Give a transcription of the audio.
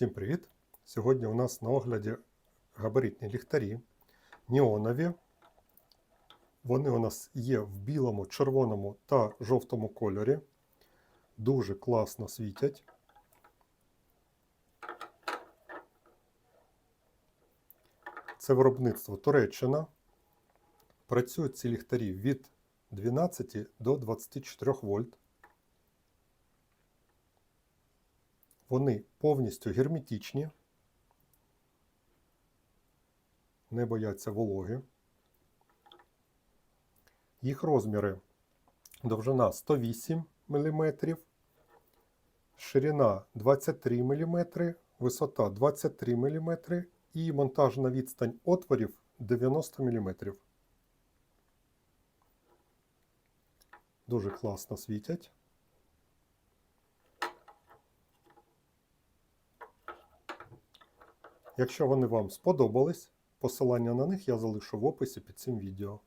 Всім привіт! Сьогодні у нас на огляді габаритні ліхтарі неонові. Вони у нас є в білому, червоному та жовтому кольорі. Дуже класно світять. Це виробництво Туреччина. Працюють ці ліхтарі від 12 до 24 вольт. Вони повністю герметичні, не бояться вологи. Їх розміри довжина 108 мм, ширина 23 мм, висота 23 мм і монтажна відстань отворів 90 мм. Дуже класно світять. Якщо вони вам сподобались, посилання на них я залишу в описі під цим відео.